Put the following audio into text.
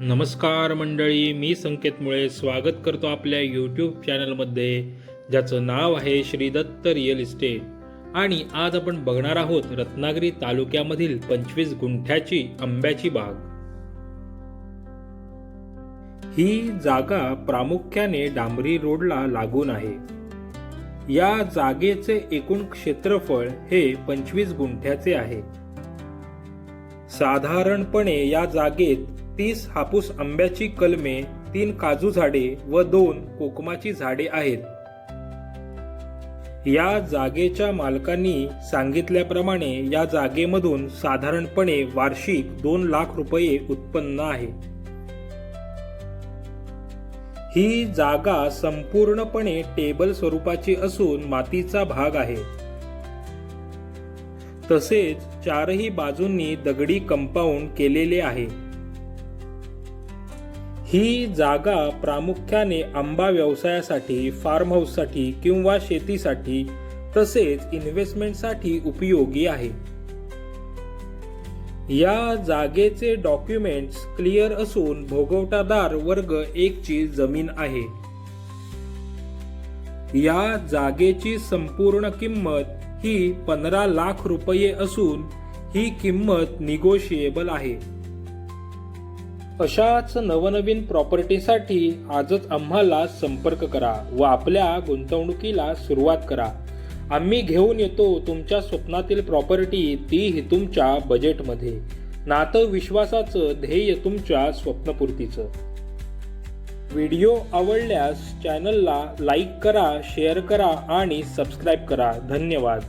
नमस्कार मंडळी मी संकेत मुळे स्वागत करतो आपल्या यूट्यूब चॅनलमध्ये ज्याचं नाव आहे श्री दत्त रिअल इस्टेट. आणि आज आपण बघणार आहोत रत्नागिरी तालुक्यामधील पंचवीस गुंठ्याची आंब्याची बाग. ही जागा प्रामुख्याने डांबरी रोडला लागून आहे. या जागेचे एकूण क्षेत्रफळ हे पंचवीस गुंठ्याचे आहे. साधारणपणे या जागेत तीस हापूस आंब्याची कलमे तीन काजू झाडे व दोन कोकमाची झाडे आहेत. या जागेच्या मालकांनी सांगितल्याप्रमाणे या जागेमधून साधारणपणे वार्षिक दोन लाख रुपये उत्पन्न आहे. ही जागा संपूर्णपणे टेबल स्वरूपाची असून मातीचा भाग आहे. तसेच चारही बाजूंनी दगडी कंपाऊंड केलेले आहे. ही जागा प्रामुख्याने आंबा व्यवसायासाठी फार्म हाऊससाठी किंवा शेतीसाठी तसेच इन्व्हेस्टमेंटसाठी उपयोगी आहे. या जागेचे डॉक्युमेंट्स क्लिअर असून भोगवटादार वर्ग एक ची जमीन आहे. या जागेची संपूर्ण किंमत ही पंधरा लाख रुपये असून ही किंमत निगोशिएबल आहे. अशाच नवनवीन प्रॉपर्टीसाठी आजच आम्हाला संपर्क करा व आपल्या गुंतवणुकीला सुरुवात करा. आम्ही घेऊन येतो तुमच्या स्वप्नातील प्रॉपर्टी तीही तुमच्या बजेटमध्ये. नातं विश्वासाचं ध्येय तुमच्या स्वप्नपूर्तीचं. व्हिडिओ आवडल्यास चॅनलला लाईक करा शेअर करा आणि सबस्क्राईब करा. धन्यवाद.